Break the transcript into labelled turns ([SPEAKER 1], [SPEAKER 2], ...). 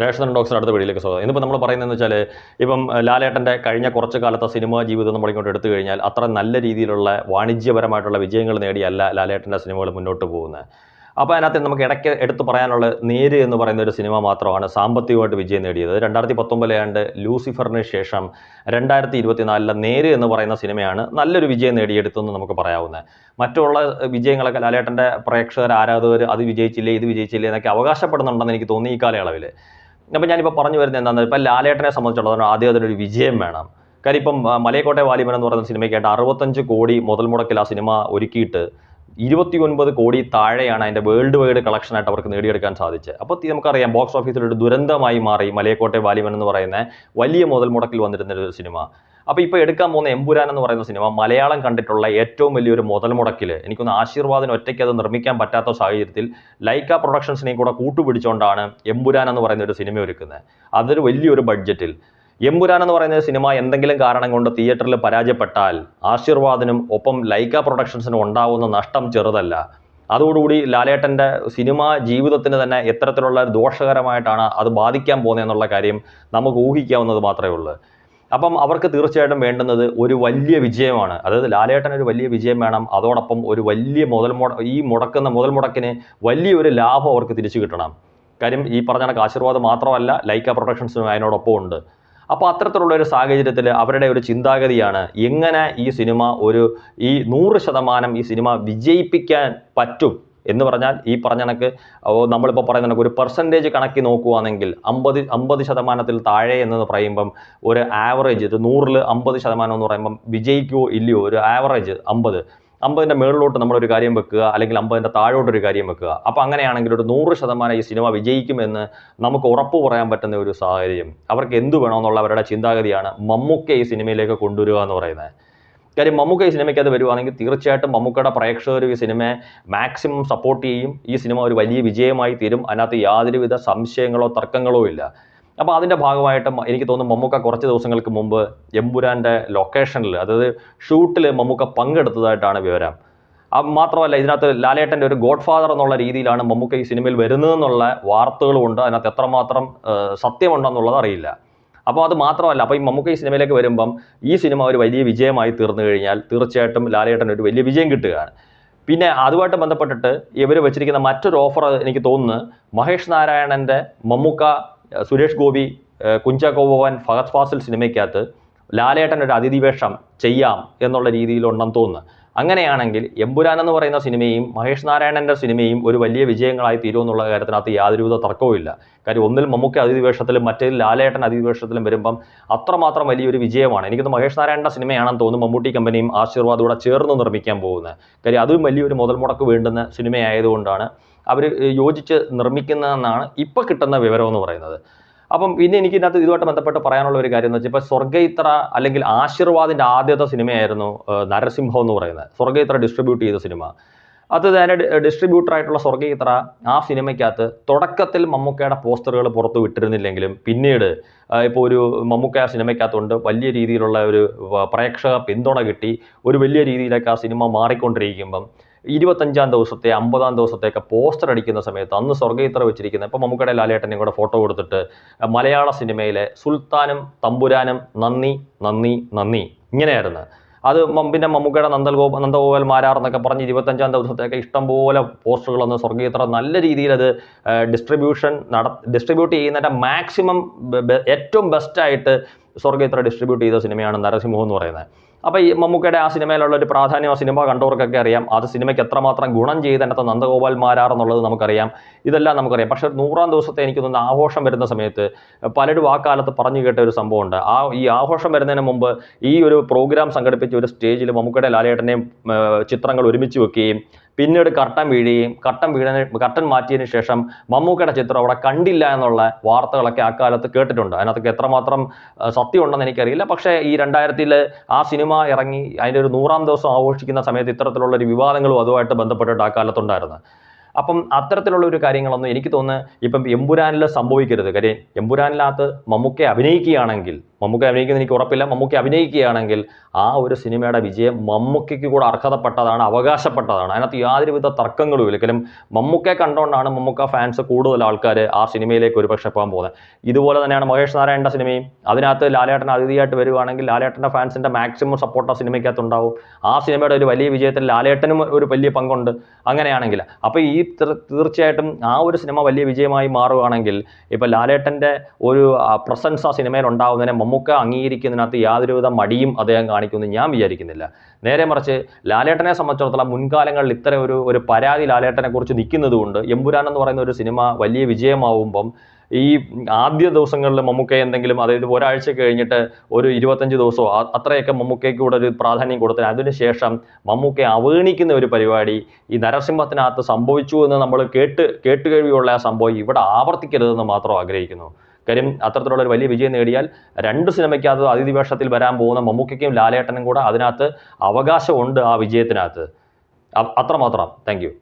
[SPEAKER 1] Ration ഡോക്സിന് അടുത്ത വീഡിയോയിലേക്ക് സ്വാഗതം. ഇന്നിപ്പോൾ നമ്മൾ പറയുന്നതെന്ന് വെച്ചാൽ ഇപ്പം ലാലേട്ടന്റെ കഴിഞ്ഞ കുറച്ച് കാലത്തെ സിനിമാ ജീവിതം നമ്മൾ ഇങ്ങോട്ട് എടുത്തു കഴിഞ്ഞാൽ അത്ര നല്ല രീതിയിലുള്ള വാണിജ്യപരമായിട്ടുള്ള വിജയങ്ങൾ നേടിയല്ല ലാലേട്ടന്റെ സിനിമകൾ മുന്നോട്ട് പോകുന്നത്. അപ്പോൾ അതിനകത്ത് നമുക്ക് ഇടയ്ക്ക് എടുത്തു പറയാനുള്ള നേര് എന്ന് പറയുന്ന ഒരു സിനിമ മാത്രമാണ് സാമ്പത്തികമായിട്ട് വിജയം നേടിയത്. രണ്ടായിരത്തി പത്തൊമ്പതിലാണ്ട് ലൂസിഫറിന് ശേഷം രണ്ടായിരത്തി ഇരുപത്തിനാലിലെ നേര് എന്ന് പറയുന്ന സിനിമയാണ് നല്ലൊരു വിജയം നേടിയെടുത്തെന്ന് നമുക്ക് പറയാവുന്നത്. മറ്റുള്ള വിജയങ്ങളൊക്കെ ലാലേട്ടന്റെ പ്രേക്ഷകർ ആരാധകർ അത് വിജയിച്ചില്ലേ ഇത് വിജയിച്ചില്ലേ എന്നൊക്കെ അവകാശപ്പെടുന്നുണ്ടെന്ന് എനിക്ക് തോന്നി ഈ കാലയളവിൽ അപ്പം ഞാനിപ്പോൾ പറഞ്ഞു വരുന്നത് എന്താണെന്ന് ഇപ്പം ലാലേട്ടനെ സംബന്ധിച്ചിടത്തോളം ആദ്യം അതിനൊരു വിജയം വേണം. കാര്യം ഇപ്പം മലയക്കോട്ടെ വാലിബൻ എന്ന് പറയുന്ന സിനിമയ്ക്കായിട്ട് അറുപത്തഞ്ച് കോടി മുതൽ മുടക്കിൽ ആ സിനിമ ഒരുക്കിയിട്ട് ഇരുപത്തി ഒൻപത് കോടി താഴെയാണ് അതിന്റെ വേൾഡ് വൈഡ് കളക്ഷനായിട്ട് അവർക്ക് നേടിയെടുക്കാൻ സാധിച്ചത്. അപ്പോൾ നമുക്കറിയാം ബോക്സ് ഓഫീസിൽ ഒരു ദുരന്തമായി മാറി മലയക്കോട്ടെ വാലിബൻ എന്ന് പറയുന്ന വലിയ മുതൽ മുടക്കിൽ വന്നിരുന്ന ഒരു സിനിമ. അപ്പോൾ ഇപ്പോൾ എടുക്കാൻ പോകുന്ന എമ്പുരാൻ എന്ന് പറയുന്ന സിനിമ മലയാളം കണ്ടിട്ടുള്ള ഏറ്റവും വലിയൊരു മുതൽ മുടക്കിൽ എനിക്കൊന്ന് ആശീർവാദിന് ഒറ്റയ്ക്ക് അത് നിർമ്മിക്കാൻ പറ്റാത്ത സാഹചര്യത്തിൽ ലൈക്ക പ്രൊഡക്ഷൻസിനെയും കൂടെ കൂട്ടുപിടിച്ചുകൊണ്ടാണ് എമ്പുരാൻ എന്ന് പറയുന്ന ഒരു സിനിമ ഒരുക്കുന്നത്. അതൊരു വലിയൊരു ബഡ്ജറ്റിൽ. എമ്പുരാൻ എന്ന് പറയുന്ന സിനിമ എന്തെങ്കിലും കാരണം കൊണ്ട് തിയേറ്ററിൽ പരാജയപ്പെട്ടാൽ ആശീർവാദിനും ഒപ്പം ലൈക്ക പ്രൊഡക്ഷൻസിനും ഉണ്ടാവുന്ന നഷ്ടം ചെറുതല്ല. അതോടുകൂടി ലാലേട്ടന്റെ സിനിമാ ജീവിതത്തിന് തന്നെ എത്തരത്തിലുള്ള ദോഷകരമായിട്ടാണ് അത് ബാധിക്കാൻ പോകുന്നത് എന്നുള്ള കാര്യം നമുക്ക് ഊഹിക്കാവുന്നത് മാത്രമേ ഉള്ളൂ. അപ്പം അവർക്ക് തീർച്ചയായിട്ടും വേണ്ടുന്നത് ഒരു വലിയ വിജയമാണ്. അതായത് ലാലേട്ടൻ ഒരു വലിയ വിജയം വേണം. അതോടൊപ്പം ഒരു വലിയ മുതൽ മുട ഈ മുടക്കുന്ന മുതൽ മുടക്കിന് വലിയൊരു ലാഭം അവർക്ക് തിരിച്ചു കിട്ടണം. കാര്യം ഈ പറഞ്ഞ കണക്ക് ആശീർവാദം മാത്രമല്ല ലൈക്ക പ്രൊഡക്ഷൻസിനും അതിനോടൊപ്പം ഉണ്ട്. അപ്പോൾ അത്തരത്തിലുള്ള ഒരു സാഹചര്യത്തിൽ അവരുടെ ഒരു ചിന്താഗതിയാണ് എങ്ങനെ ഈ സിനിമ ഒരു ഈ നൂറ് ശതമാനം ഈ സിനിമ വിജയിപ്പിക്കാൻ പറ്റും? എന്ന് പറഞ്ഞാൽ ഈ പറഞ്ഞ കണക്ക് നമ്മളിപ്പോൾ പറയുന്ന കണക്ക് ഒരു പെർസെന്റേജ് കണക്കി നോക്കുകയാണെങ്കിൽ അമ്പത് അമ്പത് ശതമാനത്തിൽ താഴെ എന്ന് പറയുമ്പം ഒരു ആവറേജ് ഒരു നൂറിൽ അമ്പത് ശതമാനം എന്ന് പറയുമ്പം വിജയിക്കുമോ ഇല്ലയോ? ഒരു ആവറേജ് അമ്പത്. അമ്പതിന്റെ മുകളിലോട്ട് നമ്മളൊരു കാര്യം വെക്കുക അല്ലെങ്കിൽ അമ്പതിന്റെ താഴോട്ടൊരു കാര്യം വെക്കുക. അപ്പോൾ അങ്ങനെയാണെങ്കിൽ ഒരു നൂറ് ശതമാനം ഈ സിനിമ വിജയിക്കുമെന്ന് നമുക്ക് ഉറപ്പ് പറയാൻ പറ്റുന്ന ഒരു സാഹചര്യം. അവർക്ക് എന്ത് വേണമെന്നുള്ള അവരുടെ ചിന്താഗതിയാണ് മമ്മൂക്ക ഈ സിനിമയിലേക്ക് കൊണ്ടുവരിക എന്ന് പറയുന്നത്. കാര്യം മമ്മൂക്ക ഈ സിനിമയ്ക്ക് അത് വരുവാണെങ്കിൽ തീർച്ചയായിട്ടും മമ്മൂക്കയുടെ പ്രേക്ഷകർ ഈ സിനിമയെ മാക്സിമം സപ്പോർട്ട് ചെയ്യും. ഈ സിനിമ ഒരു വലിയ വിജയമായി തീരും. അതിനകത്ത് യാതൊരുവിധ സംശയങ്ങളോ തർക്കങ്ങളോ ഇല്ല. അപ്പോൾ അതിന്റെ ഭാഗമായിട്ട് എനിക്ക് തോന്നുന്നു മമ്മൂക്ക കുറച്ച് ദിവസങ്ങൾക്ക് മുമ്പ് എമ്പുരാന്റെ ലൊക്കേഷനിൽ അതായത് ഷൂട്ടിൽ മമ്മൂക്ക പങ്കെടുത്തതായിട്ടാണ് വിവരം. മാത്രമല്ല ഇതിനകത്ത് ലാലേട്ടന്റെ ഒരു ഗോഡ് ഫാദർ എന്നുള്ള രീതിയിലാണ് മമ്മൂക്ക ഈ സിനിമയിൽ വരുന്നതെന്നുള്ള വാർത്തകളുമുണ്ട്. അതിനകത്ത് എത്രമാത്രം സത്യമുണ്ടെന്നുള്ളത് അറിയില്ല. അപ്പോൾ അത് മാത്രമല്ല അപ്പോൾ ഈ മമ്മൂക്ക ഈ സിനിമയിലേക്ക് വരുമ്പം ഈ സിനിമ ഒരു വലിയ വിജയമായി തീർന്നു കഴിഞ്ഞാൽ തീർച്ചയായിട്ടും ലാലേട്ടൻ ഒരു വലിയ വിജയം കിട്ടുകയാണ്. പിന്നെ അതുമായിട്ട് ബന്ധപ്പെട്ടിട്ട് ഇവർ വെച്ചിരിക്കുന്ന മറ്റൊരു ഓഫർ എനിക്ക് തോന്നുന്നു മഹേഷ് നാരായണന്റെ മമ്മൂക്ക സുരേഷ് ഗോപി കുഞ്ചാക്കോവൻ ഫഹദ് ഫാസിൽ സിനിമയ്ക്കകത്ത് ലാലേട്ടൻ ഒരു അതിഥി വേഷം ചെയ്യാം എന്നുള്ള രീതിയിലുണ്ടെന്ന് തോന്നുന്നു. അങ്ങനെയാണെങ്കിൽ എമ്പുരാൻ എന്ന് പറയുന്ന സിനിമയും മഹേഷ് നാരായണന്റെ സിനിമയും ഒരു വലിയ വിജയങ്ങളായി തീരുമെന്നുള്ള കാര്യത്തിനകത്ത് യാതൊരുവിധ തർക്കവുമില്ല കാര്യം ഒന്നിൽ മമ്മൂക്ക അതിവേഷത്തിലും മറ്റേതിൽ ലാലേട്ടൻ അതിവേഷത്തിലും വരുമ്പം അത്രമാത്രം വലിയൊരു വിജയമാണ്. എനിക്കത് മഹേഷ് നാരായണന്റെ സിനിമയാണെന്ന് തോന്നുന്നു മമ്മൂട്ടി കമ്പനിയും ആശീർവാദം കൂടെ ചേർന്ന് നിർമ്മിക്കാൻ പോകുന്നത്. കാര്യം അതും വലിയൊരു മുതൽ മുടക്ക് വേണ്ടുന്ന സിനിമയായതുകൊണ്ടാണ് അവർ യോജിച്ച് നിർമ്മിക്കുന്നതെന്നാണ് ഇപ്പോൾ കിട്ടുന്ന വിവരം എന്ന് പറയുന്നത്. അപ്പം പിന്നെ എനിക്ക് ഇതിനകത്ത് ഇതുമായിട്ട് ബന്ധപ്പെട്ട് പറയാനുള്ള ഒരു കാര്യം എന്ന് വെച്ചാൽ ഇപ്പോൾ സ്വർഗയിത്ര അല്ലെങ്കിൽ ആശീർവാദിന്റെ ആദ്യത്തെ സിനിമയായിരുന്നു നരസിംഹം എന്ന് പറയുന്നത്. സ്വർഗയിത്ര ഡിസ്ട്രിബ്യൂട്ട് ചെയ്ത സിനിമ. അത് തന്നെ ഡിസ്ട്രിബ്യൂട്ടർ ആയിട്ടുള്ള സ്വർഗയിത്ര ആ സിനിമയ്ക്കകത്ത് തുടക്കത്തിൽ മമ്മൂക്കയുടെ പോസ്റ്ററുകൾ പുറത്ത് വിട്ടിരുന്നില്ലെങ്കിലും പിന്നീട് ഇപ്പോൾ ഒരു മമ്മൂക്ക ആ സിനിമയ്ക്കകത്തുണ്ട്. വലിയ രീതിയിലുള്ള ഒരു പ്രേക്ഷക പിന്തുണ കിട്ടി. ഒരു വലിയ രീതിയിലേക്ക് ആ സിനിമ മാറിക്കൊണ്ടിരിക്കുമ്പം ഇരുപത്തഞ്ചാം ദിവസത്തെ അമ്പതാം ദിവസത്തെയൊക്കെ പോസ്റ്റർ അടിക്കുന്ന സമയത്ത് അന്ന് സ്വർഗയിത്ര വെച്ചിരിക്കുന്ന ഇപ്പം മമ്മൂക്കയുടെ ലാലേട്ടനെയും കൂടെ ഫോട്ടോ കൊടുത്തിട്ട് മലയാള സിനിമയിലെ സുൽത്താനും തമ്പുരാനും നന്ദി നന്ദി നന്ദി ഇങ്ങനെയായിരുന്നു. അത് പിന്നെ മമ്മൂക്കയുടെ നന്ദൽഗോ നന്ദഗോപാൽ മാരാർ എന്നൊക്കെ പറഞ്ഞ് ഇരുപത്തഞ്ചാം ദിവസത്തേക്ക് ഇഷ്ടംപോലെ പോസ്റ്ററുകളൊന്ന് സ്വർഗീയത്ര നല്ല രീതിയിൽ അത് ഡിസ്ട്രിബ്യൂഷൻ നട ഡിസ്ട്രിബ്യൂട്ട് ചെയ്യുന്നതിന്റെ മാക്സിമം ഏറ്റവും ബെസ്റ്റായിട്ട് സ്വർഗീയത്ര ഡിസ്ട്രിബ്യൂട്ട് ചെയ്ത സിനിമയാണ് നരസിംഹം എന്ന് പറയുന്നത്. അപ്പോൾ ഈ മമ്മൂക്കയുടെ ആ സിനിമയിലുള്ള ഒരു പ്രാധാന്യം ആ സിനിമ കണ്ടവർക്കൊക്കെ അറിയാം. അത് സിനിമയ്ക്ക് എത്രമാത്രം ഗുണം ചെയ്തതിനകത്ത് നന്ദഗോപാൽ മാരാർ എന്നുള്ളത് നമുക്കറിയാം. ഇതെല്ലാം നമുക്കറിയാം. പക്ഷേ നൂറാം ദിവസത്തെ എനിക്ക് തോന്നുന്ന ആഘോഷം വരുന്ന സമയത്ത് പലരും ആ കാലത്ത് പറഞ്ഞു കേട്ട ഒരു സംഭവമുണ്ട്. ആ ഈ ആഘോഷം വരുന്നതിന് മുമ്പ് ഈ ഒരു പ്രോഗ്രാം സംഘടിപ്പിച്ച ഒരു സ്റ്റേജിൽ മമ്മൂക്കയുടെ ലാലേട്ടനെയും ചിത്രങ്ങൾ ഒരുമിച്ച് വെക്കുകയും പിന്നീട് കട്ടൻ വീഴുകയും കട്ടൻ വീഴ കട്ടൻ മാറ്റിയതിനു ശേഷം മമ്മൂക്കയുടെ ചിത്രം അവിടെ കണ്ടില്ല എന്നുള്ള വാർത്തകളൊക്കെ ആ കാലത്ത് കേട്ടിട്ടുണ്ട്. അതിനകത്തൊക്കെ എത്രമാത്രം സത്യമുണ്ടെന്ന് എനിക്കറിയില്ല. പക്ഷേ ഈ രണ്ടായിരത്തിൽ ആ സിനിമ ഇറങ്ങി അതിന്റെ ഒരു നൂറാം ദിവസം ആഘോഷിക്കുന്ന സമയത്ത് ഇത്തരത്തിലുള്ള ഒരു വിവാദങ്ങളും അതുമായിട്ട് ബന്ധപ്പെട്ടിട്ട് ആ കാലത്തുണ്ടായിരുന്നു അപ്പം അത്തരത്തിലുള്ള ഒരു കാര്യങ്ങളൊന്നും എനിക്ക് തോന്നുന്നു ഇപ്പം എമ്പുരാനിൽ സംഭവിക്കരുത്. കാര്യം എമ്പുരാനിനകത്ത് മമ്മൂക്കെ അഭിനയിക്കുകയാണെങ്കിൽ മമ്മൂക്ക അഭിനയിക്കുന്ന എനിക്ക് ഉറപ്പില്ല. മമ്മൂക്ക അഭിനയിക്കുകയാണെങ്കിൽ ആ ഒരു സിനിമയുടെ വിജയം മമ്മൂക്കയ്ക്ക് കൂടെ അർഹതപ്പെട്ടതാണ് അവകാശപ്പെട്ടതാണ്. അതിനകത്ത് യാതൊരുവിധ തർക്കങ്ങളും ഇല്ലെങ്കിലും മമ്മൂക്കെ കണ്ടുകൊണ്ടാണ് മമ്മൂക്ക ഫാൻസ് കൂടുതൽ ആൾക്കാർ ആ സിനിമയിലേക്ക് ഒരുപക്ഷെ പോകാൻ പോകുന്നത്. ഇതുപോലെ തന്നെയാണ് മഹേഷ് നാരായണന്റെ സിനിമയും. അതിനകത്ത് ലാലേട്ടൻ അതിഥിയായിട്ട് വരുവാണെങ്കിൽ ലാലേട്ടന്റെ ഫാൻസിന്റെ മാക്സിമം സപ്പോർട്ട് ആ സിനിമയ്ക്കകത്ത് ഉണ്ടാവും ആ സിനിമയുടെ ഒരു വലിയ വിജയത്തിൽ ലാലേട്ടനും ഒരു വലിയ പങ്കുണ്ട് അങ്ങനെയാണെങ്കിൽ. അപ്പോൾ ഈ തീർ- തീർച്ചയായിട്ടും ആ ഒരു സിനിമ വലിയ വിജയമായി മാറുകയാണെങ്കിൽ ഇപ്പോൾ ലാലേട്ടന്റെ ഒരു പ്രസൻസ് ആ സിനിമയിൽ ഉണ്ടാകുന്നതിനെ മമ്മൂക്ക അംഗീകരിക്കുന്നതിനകത്ത് യാതൊരുവിധ മടിയും അദ്ദേഹം കാണിക്കുമെന്ന് ഞാൻ വിചാരിക്കുന്നില്ല. നേരെ മറിച്ച് ലാലേട്ടനെ സംബന്ധിച്ചിടത്തോളം മുൻകാലങ്ങളിൽ ഇത്തരം ഒരു ഒരു പരാതി ലാലേട്ടനെ കുറിച്ച് നിൽക്കുന്നത് കൊണ്ട് എമ്പുരാൻ എന്ന് പറയുന്ന ഒരു സിനിമ വലിയ വിജയമാവുമ്പം ഈ ആദ്യ ദിവസങ്ങളിൽ മമ്മൂക്ക എന്തെങ്കിലും അതായത് ഒരാഴ്ച കഴിഞ്ഞിട്ട് ഒരു ഇരുപത്തഞ്ച് ദിവസമോ അത്രയൊക്കെ മമ്മൂക്കയ്ക്ക് കൂടെ ഒരു പ്രാധാന്യം കൊടുത്തത് അതിനുശേഷം മമ്മൂക്കയെ അവഗണിക്കുന്ന ഒരു പരിപാടി ഈ നരസിംഹത്തിനകത്ത് സംഭവിച്ചു എന്ന് നമ്മൾ കേട്ട് കേട്ടുകഴിവുള്ള ആ സംഭവം ഇവിടെ ആവർത്തിക്കരുതെന്ന് മാത്രം ആഗ്രഹിക്കുന്നു. കാര്യം അത്തരത്തിലുള്ള ഒരു വലിയ വിജയം നേടിയാൽ രണ്ട് സിനിമയ്ക്കകത്ത് അതിഥി വേഷത്തിൽ വരാൻ പോകുന്ന മമ്മൂക്കയ്ക്കും ലാലേട്ടനും കൂടെ അതിനകത്ത് അവകാശമുണ്ട് ആ വിജയത്തിനകത്ത്. അത്രമാത്രം. താങ്ക്